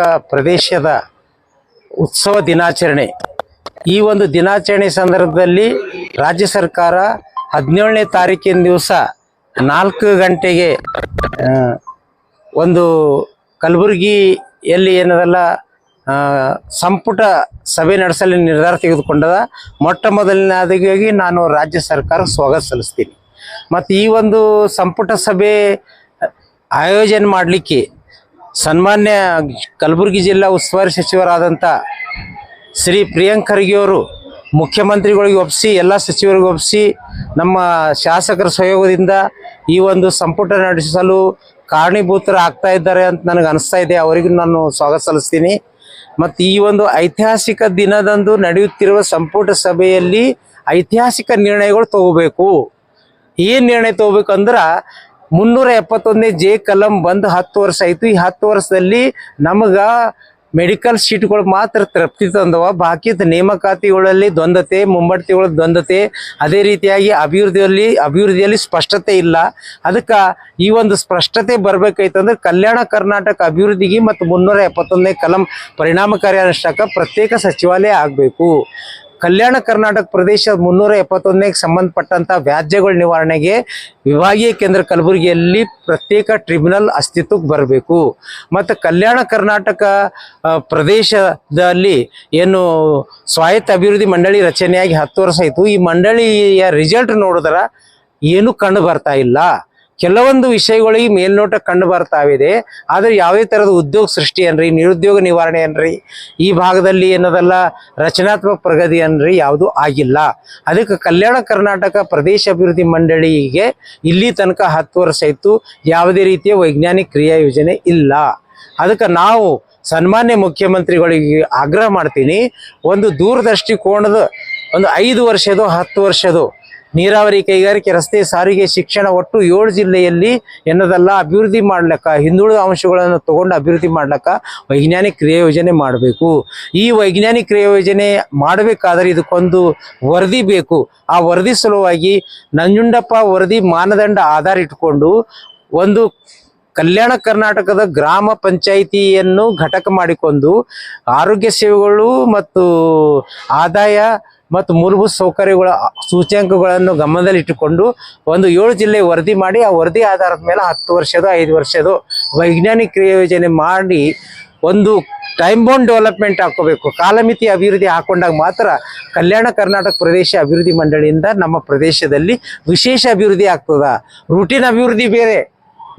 ಪ್ರದೇಶದ ಉತ್ಸವ ದಿನಾಚರಣೆ. ಈ ಒಂದು ದಿನಾಚರಣೆ ಸಂದರ್ಭದಲ್ಲಿ ರಾಜ್ಯ ಸರ್ಕಾರ ಹದಿನೇಳನೇ ತಾರೀಕಿನ ದಿವಸ ನಾಲ್ಕು ಗಂಟೆಗೆ ಒಂದು ಕಲಬುರಗಿಯಲ್ಲಿ ಏನದಲ್ಲ ಸಂಪುಟ ಸಭೆ ನಡೆಸಲು ನಿರ್ಧಾರ ತೆಗೆದುಕೊಂಡದ. ಮೊಟ್ಟ ಮೊದಲನೇದಾಗಿ ನಾನು ರಾಜ್ಯ ಸರ್ಕಾರ ಸ್ವಾಗತ ಸಲ್ಲಿಸ್ತೀನಿ. ಮತ್ತು ಈ ಒಂದು ಸಂಪುಟ ಸಭೆ ಆಯೋಜನೆ ಮಾಡಲಿಕ್ಕೆ ಸನ್ಮಾನ್ಯ ಕಲಬುರಗಿ ಜಿಲ್ಲಾ ಉಸ್ತುವಾರಿ ಸಚಿವರಾದಂಥ ಶ್ರೀ ಪ್ರಿಯಾಂಕ್ ಖರ್ಗೆ ಅವರು ಮುಖ್ಯಮಂತ್ರಿಗಳಿಗೆ ಒಪ್ಪಿಸಿ, ಎಲ್ಲ ಸಚಿವರಿಗೆ ಒಪ್ಪಿಸಿ, ನಮ್ಮ ಶಾಸಕರ ಸಹಯೋಗದಿಂದ ಈ ಒಂದು ಸಂಪುಟ ನಡೆಸಲು ಕಾರಣೀಭೂತರು ಆಗ್ತಾ ಇದ್ದಾರೆ ಅಂತ ನನಗೆ ಅನಿಸ್ತಾ ಇದೆ. ಅವರಿಗೂ ನಾನು ಸ್ವಾಗತ ಸಲ್ಲಿಸ್ತೀನಿ. ಮತ್ತು ಈ ಒಂದು ಐತಿಹಾಸಿಕ ದಿನದಂದು ನಡೆಯುತ್ತಿರುವ ಸಂಪುಟ ಸಭೆಯಲ್ಲಿ ಐತಿಹಾಸಿಕ ನಿರ್ಣಯಗಳು ತಗೋಬೇಕು. ಏನು ನಿರ್ಣಯ ತಗೋಬೇಕಂದ್ರ ಮುನ್ನೂರ ಎಪ್ಪತ್ತೊಂದನೇ ಜೆ ಕಲಂ ಬಂದು ಹತ್ತು ವರ್ಷ ಆಯ್ತು. ಈ ಹತ್ತು ವರ್ಷದಲ್ಲಿ ನಮಗ ಮೆಡಿಕಲ್ ಶೀಟ್ಗಳು ಮಾತ್ರ ತೃಪ್ತಿ ತಂದವ. ಬಾಕಿದ ನೇಮಕಾತಿಗಳಲ್ಲಿ ದ್ವಂದ್ವತೆ, ಮುಂಬಡ್ತಿಗಳ ದ್ವಂದ್ವತೆ, ಅದೇ ರೀತಿಯಾಗಿ ಅಭಿವೃದ್ಧಿಯಲ್ಲಿ ಅಭಿವೃದ್ಧಿಯಲ್ಲಿ ಸ್ಪಷ್ಟತೆ ಇಲ್ಲ. ಅದಕ್ಕೆ ಈ ಒಂದು ಸ್ಪಷ್ಟತೆ ಬರಬೇಕಾಯ್ತಂದ್ರೆ ಕಲ್ಯಾಣ ಕರ್ನಾಟಕ ಅಭಿವೃದ್ಧಿಗೆ ಮತ್ತು ಮುನ್ನೂರ ಎಪ್ಪತ್ತೊಂದನೇ ಕಲಂ ಪರಿಣಾಮಕಾರಿ ಅನುಷ್ಠಾಕ ಪ್ರತ್ಯೇಕ ಸಚಿವಾಲಯ ಆಗಬೇಕು. ಕಲ್ಯಾಣ ಕರ್ನಾಟಕ ಪ್ರದೇಶ ಮುನ್ನೂರ ಎಪ್ಪತ್ತೊಂದನೇ ಸಂಬಂಧಪಟ್ಟಂತ ವ್ಯಾಜ್ಯಗಳ ನಿವಾರಣೆಗೆ ವಿಭಾಗೀಯ ಕೇಂದ್ರ ಕಲಬುರಗಿಯಲ್ಲಿ ಪ್ರತ್ಯೇಕ ಟ್ರಿಬ್ಯುನಲ್ ಅಸ್ತಿತ್ವಕ್ಕೆ ಬರಬೇಕು. ಮತ್ತು ಕಲ್ಯಾಣ ಕರ್ನಾಟಕ ಪ್ರದೇಶದಲ್ಲಿ ಏನು ಸ್ವಾಯತ್ತ ಅಭಿವೃದ್ಧಿ ಮಂಡಳಿ ರಚನೆಯಾಗಿ ಹತ್ತು ವರ್ಷ ಆಯಿತು. ಈ ಮಂಡಳಿಯ ರಿಸಲ್ಟ್ ನೋಡಿದ್ರ ಏನು ಕಂಡು ಬರ್ತಾ ಇಲ್ಲ. ಕೆಲವೊಂದು ವಿಷಯಗಳಿಗೆ ಮೇಲ್ನೋಟ ಕಂಡು ಬರ್ತಾವಿದೆ. ಆದರೆ ಯಾವುದೇ ಥರದ ಉದ್ಯೋಗ ಸೃಷ್ಟಿ ಅನ್ರಿ, ನಿರುದ್ಯೋಗ ನಿವಾರಣೆ ಅನ್ರಿ, ಈ ಭಾಗದಲ್ಲಿ ಏನದಲ್ಲ ರಚನಾತ್ಮಕ ಪ್ರಗತಿ ಅನ್ರಿ ಯಾವುದೂ ಆಗಿಲ್ಲ. ಅದಕ್ಕೆ ಕಲ್ಯಾಣ ಕರ್ನಾಟಕ ಪ್ರದೇಶ ಅಭಿವೃದ್ಧಿ ಮಂಡಳಿಗೆ ಇಲ್ಲಿ ತನಕ ಹತ್ತು ವರ್ಷ ಇತ್ತು. ಯಾವುದೇ ರೀತಿಯ ವೈಜ್ಞಾನಿಕ ಕ್ರಿಯಾ ಯೋಜನೆ ಇಲ್ಲ. ಅದಕ್ಕೆ ನಾವು ಸನ್ಮಾನ್ಯ ಮುಖ್ಯಮಂತ್ರಿಗಳಿಗೆ ಆಗ್ರಹ ಮಾಡ್ತೀನಿ. ಒಂದು ದೂರದೃಷ್ಟಿಕೋನದ ಒಂದು ಐದು ವರ್ಷದ ಹತ್ತು ವರ್ಷದ ನೀರಾವರಿ ಕೈಗಾರಿಕೆ, ರಸ್ತೆ ಸಾರಿಗೆ, ಶಿಕ್ಷಣ ಒಟ್ಟು ಏಳು ಜಿಲ್ಲೆಯಲ್ಲಿ ಎನ್ನದಲ್ಲ. ಅಭಿವೃದ್ಧಿ ಮಾಡ್ಲಕ್ಕ, ಹಿಂದುಳಿದ ಅಂಶಗಳನ್ನು ತಗೊಂಡು ಅಭಿವೃದ್ಧಿ ಮಾಡ್ಲಕ್ಕ ವೈಜ್ಞಾನಿಕ ಕ್ರಿಯೆ ಯೋಜನೆ ಮಾಡಬೇಕು. ಈ ವೈಜ್ಞಾನಿಕ ಕ್ರಿಯೆ ಯೋಜನೆ ಮಾಡಬೇಕಾದ್ರೆ ಇದಕ್ಕೊಂದು ವರದಿ ಬೇಕು. ಆ ವರದಿ ಸಲುವಾಗಿ ನಂಜುಂಡಪ್ಪ ವರದಿ ಮಾನದಂಡ ಆಧಾರ ಇಟ್ಕೊಂಡು ಒಂದು ಕಲ್ಯಾಣ ಕರ್ನಾಟಕದ ಗ್ರಾಮ ಪಂಚಾಯಿತಿಯನ್ನು ಘಟಕ ಮಾಡಿಕೊಂಡು ಆರೋಗ್ಯ ಸೇವೆಗಳು ಮತ್ತು ಆದಾಯ ಮತ್ತು ಮೂಲಭೂತ ಸೌಕರ್ಯಗಳ ಸೂಚ್ಯಾಂಕಗಳನ್ನು ಗಮನದಲ್ಲಿಟ್ಟುಕೊಂಡು ಒಂದು ಏಳು ಜಿಲ್ಲೆ ವರದಿ ಮಾಡಿ, ಆ ವರದಿ ಆಧಾರದ ಮೇಲೆ ಹತ್ತು ವರ್ಷದ ಐದು ವರ್ಷದ ವೈಜ್ಞಾನಿಕ ಕ್ರಿಯೋಜನೆ ಮಾಡಿ ಒಂದು ಟೈಮ್ ಬೌಂಡ್ ಡೆವಲಪ್ಮೆಂಟ್ ಹಾಕೋಬೇಕು ಕಾಲಮಿತಿ ಅಭಿವೃದ್ಧಿ ಹಾಕೊಂಡಾಗ ಮಾತ್ರ ಕಲ್ಯಾಣ ಕರ್ನಾಟಕ ಪ್ರದೇಶ ಅಭಿವೃದ್ಧಿ ಮಂಡಳಿಯಿಂದ ನಮ್ಮ ಪ್ರದೇಶದಲ್ಲಿ ವಿಶೇಷ ಅಭಿವೃದ್ಧಿ ಆಗ್ತದ. ರೂಟೀನ್ ಅಭಿವೃದ್ಧಿ ಬೇರೆ.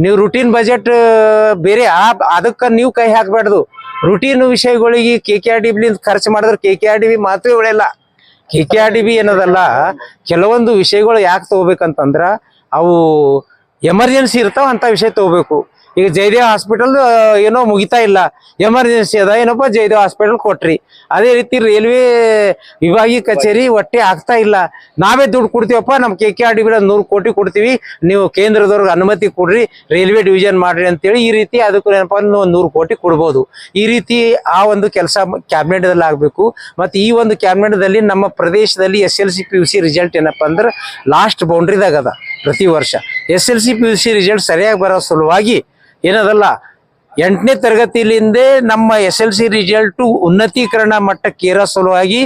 ನೀವು ರೂಟೀನ್ ಬಜೆಟ್ ಬೇರೆ ಆ, ಅದಕ್ಕೆ ನೀವು ಕೈ ಹಾಕಬಾರ್ದು. ರೂಟೀನ್ ವಿಷಯಗಳಿಗೆ ಕೆ ಕೆ ಆರ್ ಡಿ ಬಿಲಿಂದ ಖರ್ಚು ಮಾಡಿದ್ರೆ K K R D B ಮಾತ್ರ ಉಳಿಯಲ್ಲ K K R D B ಏನದಲ್ಲ, ಕೆಲವೊಂದು ವಿಷಯಗಳು ಯಾಕೆ ತಗೋಬೇಕಂತಂದ್ರ, ಅವು ಎಮರ್ಜೆನ್ಸಿ ಇರ್ತಾವ ಅಂತ ವಿಷಯ ತಗೋಬೇಕು. ಈಗ ಜಯದೇವ್ ಹಾಸ್ಪಿಟಲ್ ಏನೋ ಮುಗಿತಾ ಇಲ್ಲ. ಎಮರ್ಜೆನ್ಸಿ ಅದ, ಏನಪ್ಪ ಜಯದೇವ್ ಹಾಸ್ಪಿಟಲ್ ಕೊಟ್ರಿ. ಅದೇ ರೀತಿ ರೈಲ್ವೆ ವಿಭಾಗೀಯ ಕಚೇರಿ ಒಟ್ಟೆ ಆಗ್ತಾ ಇಲ್ಲ. ನಾವೇ ದುಡ್ಡು ಕೊಡ್ತೀವಪ್ಪ ನಮ್ಮ ಕೆ ಕೆ ಆರ್ ಡಿ ನೂರು ಕೋಟಿ ಕೊಡ್ತೀವಿ. ನೀವು ಕೇಂದ್ರದವ್ರಿಗೆ ಅನುಮತಿ ಕೊಡ್ರಿ, ರೈಲ್ವೆ ಡಿವಿಷನ್ ಮಾಡ್ರಿ ಅಂತೇಳಿ ಈ ರೀತಿ ಅದಕ್ಕೂ ಏನಪ್ಪ ನೂರು ಕೋಟಿ ಕೊಡ್ಬೋದು. ಈ ರೀತಿ ಆ ಒಂದು ಕೆಲಸ ಕ್ಯಾಬಿನೆಟ್ದಲ್ಲಿ ಆಗಬೇಕು. ಮತ್ತು ಈ ಒಂದು ಕ್ಯಾಬಿನೆಟ್ದಲ್ಲಿ ನಮ್ಮ ಪ್ರದೇಶದಲ್ಲಿ S L C P U C result ಏನಪ್ಪ ಅಂದ್ರೆ ಲಾಸ್ಟ್ ಬೌಂಡ್ರಿದಾಗ ಅದ. ಪ್ರತಿ ವರ್ಷ. S L C P U C result ಸರಿಯಾಗಿ ಬರೋ ಸಲುವಾಗಿ ಏನದಲ್ಲ, ಎಂಟನೇ ತರಗತಿಲಿಂದೇ ನಮ್ಮ ಎಸ್ ಎಲ್ ಸಿ ರಿಸಲ್ಟು ಉನ್ನತೀಕರಣ ಮಟ್ಟಕ್ಕೆ ಏರೋ ಸಲುವಾಗಿ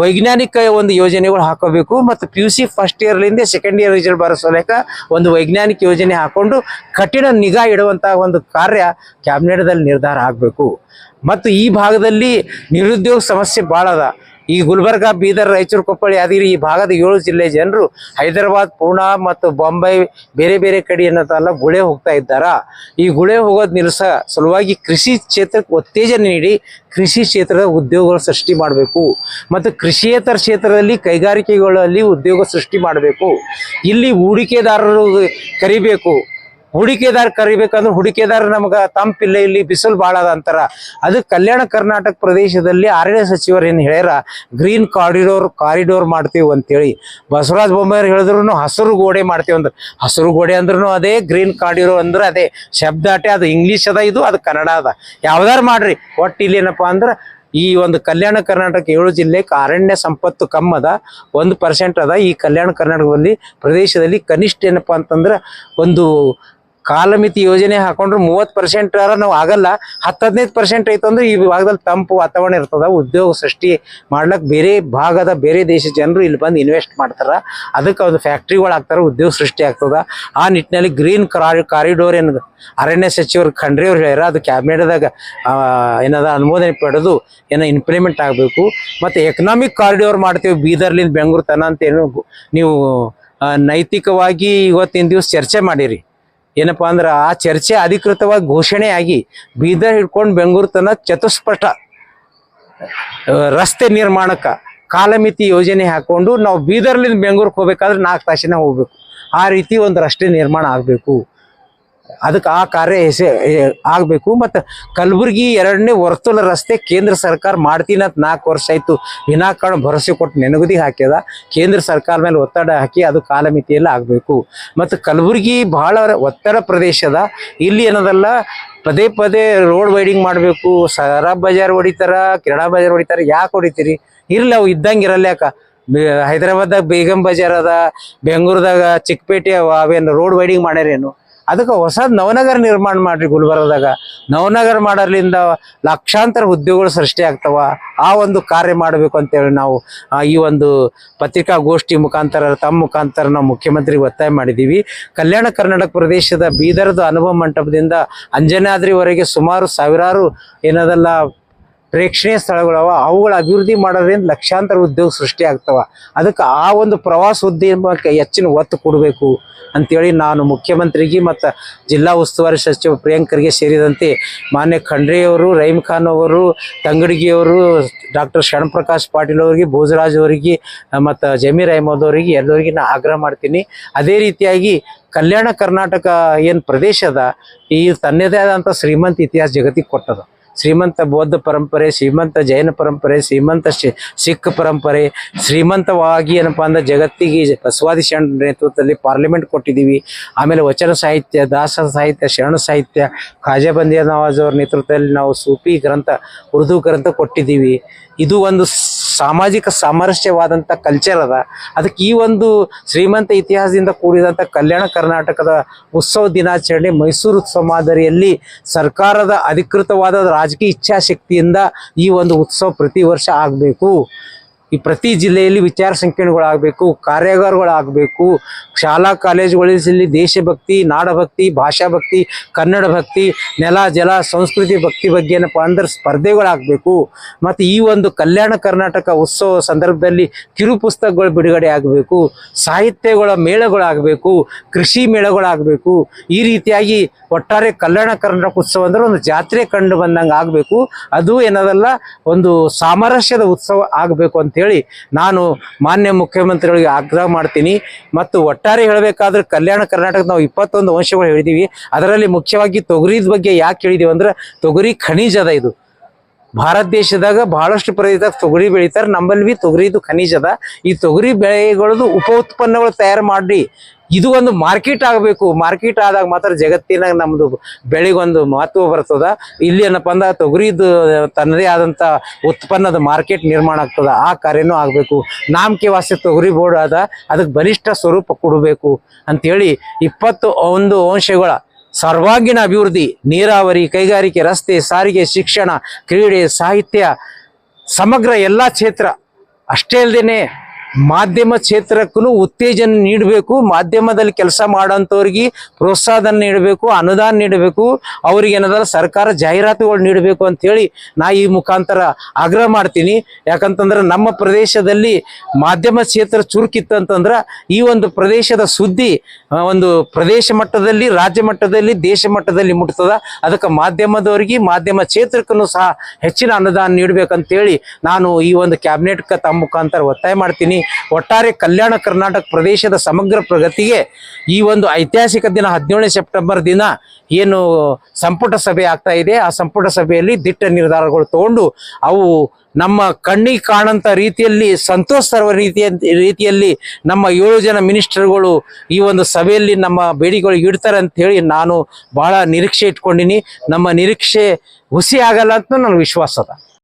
ವೈಜ್ಞಾನಿಕ ಒಂದು ಯೋಜನೆಗಳು ಹಾಕೋಬೇಕು ಮತ್ತು ಪಿ ಯು ಸಿ ಫಸ್ಟ್ ಇಯರ್ಲಿಂದ ಸೆಕೆಂಡ್ ಇಯರ್ ರಿಸಲ್ಟ್ ಬರೋ ಸಲಕ ಒಂದು ವೈಜ್ಞಾನಿಕ ಯೋಜನೆ ಹಾಕೊಂಡು ಕಠಿಣ ನಿಗಾ ಇಡುವಂತಹ ಒಂದು ಕಾರ್ಯ ಕ್ಯಾಬಿನೆಟ್ದಲ್ಲಿ ನಿರ್ಧಾರ ಆಗಬೇಕು. ಮತ್ತು ಈ ಭಾಗದಲ್ಲಿ ನಿರುದ್ಯೋಗ ಸಮಸ್ಯೆ ಭಾಳ ಅದ. ಈ ಗುಲ್ಬರ್ಗ, ಬೀದರ್, ರಾಯಚೂರು, ಕೊಪ್ಪಳ, ಯಾದಗಿರಿ ಈ ಭಾಗದ ಏಳು ಜಿಲ್ಲೆ ಜನರು ಹೈದರಾಬಾದ್ ಪೂನಾ ಮತ್ತು ಬಾಂಬೆ ಬೇರೆ ಬೇರೆ ಕಡೆ ಏನಂತಲ್ಲ ಗುಳೆ ಹೋಗ್ತಾ ಇದ್ದಾರ. ಈ ಗುಳೆ ಹೋಗೋದು ನಿಲ್ಲಿಸ ಸಲುವಾಗಿ ಕೃಷಿ ಕ್ಷೇತ್ರಕ್ಕೆ ಉತ್ತೇಜನ ನೀಡಿ ಕೃಷಿ ಕ್ಷೇತ್ರದ ಉದ್ಯೋಗಗಳು ಸೃಷ್ಟಿ ಮಾಡಬೇಕು. ಮತ್ತು ಕೃಷಿಯೇತರ ಕ್ಷೇತ್ರದಲ್ಲಿ ಕೈಗಾರಿಕೆಗಳಲ್ಲಿ ಉದ್ಯೋಗ ಸೃಷ್ಟಿ ಮಾಡಬೇಕು. ಇಲ್ಲಿ ಹೂಡಿಕೆದಾರರು ಕರಿಬೇಕು. ಹೂಡಿಕೆದಾರ ಕರಿಬೇಕಂದ್ರೆ ಹೂಡಿಕೆದಾರ ನಮಗ ತಂಪಿಲ್ಲ, ಇಲ್ಲಿ ಬಿಸಿಲು ಭಾಳ ಅದ ಅಂತಾರ. ಅದಕ್ಕೆ ಕಲ್ಯಾಣ ಕರ್ನಾಟಕ ಪ್ರದೇಶದಲ್ಲಿ ಅರಣ್ಯ ಸಚಿವರು ಏನು ಹೇಳ್ಯಾರ? ಗ್ರೀನ್ ಕಾರಿಡೋರ್ ಕಾರಿಡೋರ್ ಮಾಡ್ತೀವಿ ಅಂತೇಳಿ. ಬಸವರಾಜ ಬೊಮ್ಮಾಯಿ ಹೇಳಿದ್ರು ಹಸಿರು ಗೋಡೆ ಮಾಡ್ತೀವಿ ಅಂದ್ರೆ. ಹಸಿರು ಗೋಡೆ ಅಂದ್ರೂ ಅದೇ ಗ್ರೀನ್ ಕಾರಿಡೋರ್ ಅಂದ್ರೆ ಅದೇ. ಶಬ್ದ ಅಟೆ ಅದು ಇಂಗ್ಲೀಷ್ ಅದ, ಇದು ಅದು, ಕನ್ನಡ ಅದ. ಯಾವ್ದಾರು ಮಾಡ್ರಿ. ಒಟ್ಟು ಇಲ್ಲಿ ಏನಪ್ಪಾ ಅಂದ್ರೆ, ಈ ಒಂದು ಕಲ್ಯಾಣ ಕರ್ನಾಟಕ ಏಳು ಜಿಲ್ಲೆಗೆ ಅರಣ್ಯ ಸಂಪತ್ತು ಕಮ್ಮಿ ಅದ, ಒಂದು ಪರ್ಸೆಂಟ್ ಅದ. ಈ ಕಲ್ಯಾಣ ಕರ್ನಾಟಕದಲ್ಲಿ, ಪ್ರದೇಶದಲ್ಲಿ ಕನಿಷ್ಠ ಏನಪ್ಪಾ ಅಂತಂದ್ರೆ, ಒಂದು ಕಾಲಮಿತಿ ಯೋಜನೆ ಹಾಕೊಂಡ್ರೆ ಮೂವತ್ತು ಪರ್ಸೆಂಟ್ ನಾವು ಆಗಲ್ಲ ಹತ್ತು ಹದಿನೈದು ಪರ್ಸೆಂಟ್ ಐತಂದ್ರೆ ಈ ಭಾಗದಲ್ಲಿ ತಂಪು ವಾತಾವರಣ ಇರ್ತದ, ಉದ್ಯೋಗ ಸೃಷ್ಟಿ ಮಾಡ್ಲಕ್ ಬೇರೆ ಭಾಗದ ಬೇರೆ ದೇಶದ ಜನರು ಇಲ್ಲಿ ಬಂದು ಇನ್ವೆಸ್ಟ್ ಮಾಡ್ತಾರ. ಅದಕ್ಕೆ ಒಂದು ಫ್ಯಾಕ್ಟ್ರಿಗಳು ಆಗ್ತಾರ ಉದ್ಯೋಗ ಸೃಷ್ಟಿ ಆಗ್ತದ. ಆ ನಿಟ್ಟಿನಲ್ಲಿ ಗ್ರೀನ್ ಕಾರಿಡೋರ್ ಏನದ ಅರಣ್ಯ ಸಚಿವರು ಖಂಡ್ರೆ ಅವ್ರು ಹೇಳ್ಯಾರ, ಅದು ಕ್ಯಾಬಿನೆಟ್ದಾಗ ಏನದ ಅನುಮೋದನೆ ಪಡೆದು ಏನೋ ಇಂಪ್ಲಿಮೆಂಟ್ ಆಗಬೇಕು. ಮತ್ತು ಎಕನಾಮಿಕ್ ಕಾರಿಡೋರ್ ಮಾಡ್ತೀವಿ, ಬೀದರ್ಲಿಂದ ಬೆಂಗಳೂರು ತನ ಅಂತ ಏನು ನೀವು ನೈತಿಕವಾಗಿ ಇವತ್ತಿನ ದಿವಸ ಚರ್ಚೆ ಮಾಡಿರಿ. ಏನಪ್ಪಾ ಅಂದ್ರೆ ಆ ಚರ್ಚೆ ಅಧಿಕೃತವಾಗಿ ಘೋಷಣೆ ಆಗಿ ಬೀದರ್ ಹಿಡ್ಕೊಂಡು ಬೆಂಗಳೂರು ತನ ಚತುಷ್ಪಟ ರಸ್ತೆ ನಿರ್ಮಾಣಕ್ಕ ಕಾಲಮಿತಿ ಯೋಜನೆ ಹಾಕೊಂಡು ನಾವು ಬೀದರ್ಲಿಂದ ಬೆಂಗಳೂರಿಗೆ ಹೋಗ್ಬೇಕಾದ್ರೆ ನಾಲ್ಕು ತಾಸಿನ ಹೋಗ್ಬೇಕು. ಆ ರೀತಿ ಒಂದು ರಸ್ತೆ ನಿರ್ಮಾಣ ಆಗಬೇಕು. ಅದಕ್ಕೆ ಆ ಕಾರ್ಯ ಆಗಬೇಕು. ಮತ್ತು ಕಲಬುರಗಿ ಎರಡನೇ ವರ್ತುಲ ರಸ್ತೆ ಕೇಂದ್ರ ಸರ್ಕಾರ ಮಾಡ್ತೀನಿ ಅಂತ ನಾಲ್ಕು ವರ್ಷ ಆಯ್ತು. ವಿನಾಕಾರಣ ಭರವಸೆ ಕೊಟ್ಟು ನೆನಗುದಿ ಹಾಕ್ಯದ. ಕೇಂದ್ರ ಸರ್ಕಾರ ಮೇಲೆ ಒತ್ತಡ ಹಾಕಿ ಅದು ಕಾಲಮಿತಿಯಲ್ಲಿ ಆಗಬೇಕು. ಮತ್ತು ಕಲಬುರಗಿ ಬಹಳ ಒತ್ತಡ ಪ್ರದೇಶದ. ಇಲ್ಲಿ ಏನದಲ್ಲ, ಪದೇ ಪದೇ ರೋಡ್ ವೈಡಿಂಗ್ ಮಾಡಬೇಕು. ಸರಾಬ್ ಬಜಾರ್ ಹೊಡಿತಾರ, ಕಿರಣಾ ಬಜಾರ್ ಹೊಡಿತಾರ, ಯಾಕೆ ಹೊಡಿತೀರಿ? ಇರಲಿ, ಅವು ಇದ್ದಂಗೆ ಇರಲ್ಲ ಯಾಕೆ? ಹೈದರಾಬಾದ್ದಾಗ ಬೇಗಂ ಬಜಾರ್ ಅದ, ಬೆಂಗಳೂರದಾಗ ಚಿಕ್ಕಪೇಟೆ ಅವ, ಅವೇನು ರೋಡ್ ವೈಡಿಂಗ್ ಮಾಡ್ಯಾರೇನು? ಅದಕ್ಕೆ ಹೊಸ ನವನಗರ ನಿರ್ಮಾಣ ಮಾಡ್ರಿ ಗುಲ್ಬರ್ಗದಾಗ. ನವನಗರ ಮಾಡೋದ್ರಿಂದ ಲಕ್ಷಾಂತರ ಉದ್ಯೋಗಗಳು ಸೃಷ್ಟಿ ಆಗ್ತಾವ. ಆ ಒಂದು ಕಾರ್ಯ ಮಾಡಬೇಕು ಅಂತೇಳಿ ನಾವು ಈ ಒಂದು ಪತ್ರಿಕಾಗೋಷ್ಠಿ ಮುಖಾಂತರ, ತಮ್ಮ ಮುಖಾಂತರ ನಾವು ಮುಖ್ಯಮಂತ್ರಿಗೆ ಒತ್ತಾಯ ಮಾಡಿದ್ದೀವಿ ಕಲ್ಯಾಣ ಕರ್ನಾಟಕ ಪ್ರದೇಶದ ಬೀದರದ ಅನುಭವ ಮಂಟಪದಿಂದ ಅಂಜನಾದ್ರಿವರೆಗೆ ಸುಮಾರು ಸಾವಿರಾರು ಏನದಲ್ಲ ಪ್ರೇಕ್ಷಣೀಯ ಸ್ಥಳಗಳವ, ಅವುಗಳ ಅಭಿವೃದ್ಧಿ ಮಾಡೋದ್ರಿಂದ ಲಕ್ಷಾಂತರ ಉದ್ಯೋಗ ಸೃಷ್ಟಿ ಆಗ್ತವ. ಅದಕ್ಕೆ ಆ ಒಂದು ಪ್ರವಾಸೋದ್ಯಮಕ್ಕೆ ಹೆಚ್ಚಿನ ಒತ್ತು ಕೊಡಬೇಕು ಅಂತೇಳಿ ನಾನು ಮುಖ್ಯಮಂತ್ರಿಗೆ ಮತ್ತು ಜಿಲ್ಲಾ ಉಸ್ತುವಾರಿ ಸಚಿವ ಪ್ರಿಯಾಂಕರ್ಗೆ ಸೇರಿದಂತೆ ಮಾನ್ಯ ಖಂಡ್ರೆಯವರು ರಹೀಮ್ ಖಾನ್ ಅವರು ತಂಗಡಗಿಯವರು ಡಾಕ್ಟರ್ ಶರಣಪ್ರಕಾಶ್ ಪಾಟೀಲ್ ಅವರಿಗೆ, ಭೋಜರಾಜ್ ಅವರಿಗೆ, ಮತ್ತು ಜಮೀರ್ ಅಹಮದ್ ಅವರಿಗೆ ಎಲ್ಲರಿಗೆ ನಾನು ಆಗ್ರಹ ಮಾಡ್ತೀನಿ. ಅದೇ ರೀತಿಯಾಗಿ ಕಲ್ಯಾಣ ಕರ್ನಾಟಕ ಏನು ಪ್ರದೇಶ ಅದ, ಈ ತನ್ನದೇ ಆದಂಥ ಶ್ರೀಮಂತ ಇತಿಹಾಸ ಜಗತ್ತಿಗೆ ಕೊಟ್ಟದ. ಶ್ರೀಮಂತ ಬೌದ್ಧ ಪರಂಪರೆ, ಶ್ರೀಮಂತ ಜೈನ ಪರಂಪರೆ, ಶ್ರೀಮಂತ ಸಿಖ್ ಪರಂಪರೆ, ಶ್ರೀಮಂತವಾಗಿ ಏನಪ್ಪಾ ಅಂದ್ರೆ ಜಗತ್ತಿಗೆ ಬಸವಾದಿ ಶರಣ ನೇತೃತ್ವದಲ್ಲಿ ಪಾರ್ಲಿಮೆಂಟ್ ಕೊಟ್ಟಿದ್ದೀವಿ. ಆಮೇಲೆ ವಚನ ಸಾಹಿತ್ಯ, ದಾಸ ಸಾಹಿತ್ಯ, ಶರಣ ಸಾಹಿತ್ಯ, ಖಾಜಾಬಂದಿಯ ನವಾಜ್ ಅವರ ನೇತೃತ್ವದಲ್ಲಿ ನಾವು ಸೂಫಿ ಗ್ರಂಥ, ಉರ್ದು ಗ್ರಂಥ ಕೊಟ್ಟಿದ್ದೀವಿ. ಇದು ಒಂದು ಸಾಮಾಜಿಕ ಸಾಮರಸ್ಯವಾದಂಥ ಕಲ್ಚರ್ ಅದ. ಅದಕ್ಕೆ ಈ ಒಂದು ಶ್ರೀಮಂತ ಇತಿಹಾಸದಿಂದ ಕೂಡಿದಂಥ ಕಲ್ಯಾಣ ಕರ್ನಾಟಕದ ಉತ್ಸವ ದಿನಾಚರಣೆ ಮೈಸೂರು ಉತ್ಸವ ಮಾದರಿಯಲ್ಲಿ ಸರ್ಕಾರದ ಅಧಿಕೃತವಾದ ರಾಜಕೀಯ ಇಚ್ಛಾಶಕ್ತಿಯಿಂದ ಈ ಒಂದು ಉತ್ಸವ ಪ್ರತಿ ವರ್ಷ ಆಗಬೇಕು. ಈ ಪ್ರತಿ ಜಿಲ್ಲೆಯಲ್ಲಿ ವಿಚಾರ ಸಂಕಿರಣಗಳಾಗಬೇಕು, ಕಾರ್ಯಾಗಾರಗಳಾಗಬೇಕು, ಶಾಲಾ ಕಾಲೇಜುಗಳಲ್ಲಿ ದೇಶಭಕ್ತಿ, ನಾಡಭಕ್ತಿ, ಭಾಷಾಭಕ್ತಿ, ಕನ್ನಡ ಭಕ್ತಿ, ನೆಲ, ಜಲ, ಸಂಸ್ಕೃತಿ ಭಕ್ತಿ ಬಗ್ಗೆ ಏನಪ್ಪ ಅಂದ್ರೆ ಸ್ಪರ್ಧೆಗಳಾಗಬೇಕು. ಮತ್ತು ಈ ಒಂದು ಕಲ್ಯಾಣ ಕರ್ನಾಟಕ ಉತ್ಸವ ಸಂದರ್ಭದಲ್ಲಿ ಕಿರು ಪುಸ್ತಕಗಳು ಬಿಡುಗಡೆ ಆಗಬೇಕು, ಸಾಹಿತ್ಯಗಳ ಮೇಳಗಳಾಗಬೇಕು, ಕೃಷಿ ಮೇಳಗಳಾಗಬೇಕು. ಈ ರೀತಿಯಾಗಿ ಒಟ್ಟಾರೆ ಕಲ್ಯಾಣ ಕರ್ನಾಟಕ ಉತ್ಸವ ಅಂದ್ರೆ ಒಂದು ಜಾತ್ರೆ ಕಂಡು ಬಂದಂಗೆ ಆಗಬೇಕು. ಅದು ಏನದಲ್ಲ, ಒಂದು ಸಾಮರಸ್ಯದ ಉತ್ಸವ ಆಗಬೇಕು ಅಂತೇಳಿ ನಾನು ಮಾನ್ಯ ಮುಖ್ಯಮಂತ್ರಿಗಳಿಗೆ ಆಗ್ರಹ ಮಾಡ್ತೀನಿ. ಮತ್ತು ಒಟ್ಟಾರೆ ಹೇಳಬೇಕಾದ್ರೆ ಕಲ್ಯಾಣ ಕರ್ನಾಟಕ ನಾವು ಇಪ್ಪತ್ತೊಂದು ಅಂಶಗಳು ಹೇಳಿದೀವಿ. ಅದರಲ್ಲಿ ಮುಖ್ಯವಾಗಿ ತೊಗರಿದ ಬಗ್ಗೆ ಯಾಕೆ ಹೇಳಿದೀವಿ ಅಂದ್ರೆ ತೊಗರಿ ಖನಿಜದ ಇದು. ಭಾರತ ದೇಶದಾಗ ಬಹಳಷ್ಟು ಪ್ರದೇಶದಾಗ ತೊಗರಿ ಬೆಳೀತಾರೆ. ನಮ್ಮಲ್ಲಿ ಬಿ ತೊಗರಿದು ಖನಿಜ ಅದ ಈ ತೊಗರಿ ಬೆಳೆಗಳದು ಉಪ ಉತ್ಪನ್ನಗಳು ತಯಾರು ಮಾಡಿ ಇದು ಒಂದು ಮಾರ್ಕೆಟ್ ಆಗಬೇಕು. ಮಾರ್ಕೆಟ್ ಆದಾಗ ಮಾತ್ರ ಜಗತ್ತಿನಾಗ ನಮ್ದು ಬೆಳೆಗೊಂದು ಮಹತ್ವ ಬರ್ತದ. ಇಲ್ಲಿ ಏನಪ್ಪ ಅಂದ್ರೆ ತೊಗರಿದು ತನ್ನದೇ ಆದಂಥ ಉತ್ಪನ್ನದ ಮಾರ್ಕೆಟ್ ನಿರ್ಮಾಣ ಆಗ್ತದ. ಆ ಕಾರ್ಯನೂ ಆಗಬೇಕು. ನಾಮಕೆ ವಾಸ್ಯ ತೊಗರಿ ಬೋರ್ಡ್ ಆದ ಅದಕ್ಕೆ ಬಲಿಷ್ಠ ಸ್ವರೂಪ ಕೊಡಬೇಕು ಅಂತೇಳಿ ಇಪ್ಪತ್ತು ಒಂದು ಅಂಶಗಳ ಸರ್ವಾಂಗೀಣ ಅಭಿವೃದ್ಧಿ, ನೀರಾವರಿ, ಕೈಗಾರಿಕೆ, ರಸ್ತೆ, ಸಾರಿಗೆ, ಶಿಕ್ಷಣ, ಕ್ರೀಡೆ, ಸಾಹಿತ್ಯ, ಸಮಗ್ರ ಎಲ್ಲ ಕ್ಷೇತ್ರ ಅಷ್ಟೇ ಅಲ್ಲದೇನೆ ಮಾಧ್ಯಮ ಕ್ಷೇತ್ರಕ್ಕೂ ಉತ್ತೇಜನ ನೀಡಬೇಕು, ಮಾಧ್ಯಮದಲ್ಲಿ ಕೆಲಸ ಮಾಡೋಂಥವ್ರಿಗೆ ಪ್ರೋತ್ಸಾಹನ ನೀಡಬೇಕು, ಅನುದಾನ ನೀಡಬೇಕು, ಅವ್ರಿಗೆ ಏನದಲ್ಲ ಸರ್ಕಾರ ಜಾಹೀರಾತುಗಳು ನೀಡಬೇಕು ಅಂತೇಳಿ ನಾ ಈ ಮುಖಾಂತರ ಆಗ್ರಹ ಮಾಡ್ತೀನಿ. ಯಾಕಂತಂದ್ರೆ ನಮ್ಮ ಪ್ರದೇಶದಲ್ಲಿ ಮಾಧ್ಯಮ ಕ್ಷೇತ್ರ ಚುರುಕಿತ್ತು ಅಂತಂದ್ರೆ ಈ ಒಂದು ಪ್ರದೇಶದ ಸುದ್ದಿ ಒಂದು ಪ್ರದೇಶ ಮಟ್ಟದಲ್ಲಿ, ರಾಜ್ಯ ಮಟ್ಟದಲ್ಲಿ, ದೇಶ ಮಟ್ಟದಲ್ಲಿ ಮುಟ್ತದ. ಅದಕ್ಕೆ ಮಾಧ್ಯಮದವರಿಗೆ, ಮಾಧ್ಯಮ ಕ್ಷೇತ್ರಕ್ಕೂ ಸಹ ಹೆಚ್ಚಿನ ಅನುದಾನ ನೀಡಬೇಕಂತೇಳಿ ನಾನು ಈ ಒಂದು ಕ್ಯಾಬಿನೆಟ್ ತಮ್ಮ ಮುಖಾಂತರ ಒತ್ತಾಯ ಮಾಡ್ತೀನಿ. ಒಟ್ಟಾರೆ ಕಲ್ಯಾಣ ಕರ್ನಾಟಕ ಪ್ರದೇಶದ ಸಮಗ್ರ ಪ್ರಗತಿಗೆ ಈ ಒಂದು ಐತಿಹಾಸಿಕ ದಿನ ಹದಿನೇಳನೇ ಸೆಪ್ಟೆಂಬರ್ ದಿನ ಏನು ಸಂಪುಟ ಸಭೆ ಆಗ್ತಾ ಇದೆ. ಆ ಸಂಪುಟ ಸಭೆಯಲ್ಲಿ ದಿಟ್ಟ ನಿರ್ಧಾರಗಳು ತಗೊಂಡು ಅವು ನಮ್ಮ ಕಣ್ಣಿಗೆ ಕಾಣಂತ ರೀತಿಯಲ್ಲಿ ಸಂತೋಷ ತರುವ ರೀತಿಯ ರೀತಿಯಲ್ಲಿ ನಮ್ಮ ಏಳು ಜನ ಮಿನಿಸ್ಟರ್ಗಳು ಈ ಒಂದು ಸಭೆಯಲ್ಲಿ ನಮ್ಮ ಬೇಡಿಕೆಗಳು ಇಡ್ತಾರೆ ಅಂತ ಹೇಳಿ ನಾನು ಬಹಳ ನಿರೀಕ್ಷೆ ಇಟ್ಕೊಂಡಿನಿ. ನಮ್ಮ ನಿರೀಕ್ಷೆ ಹುಸಿ ಆಗಲ್ಲ ಅಂತ ನನ್ನ ವಿಶ್ವಾಸ ಅದ.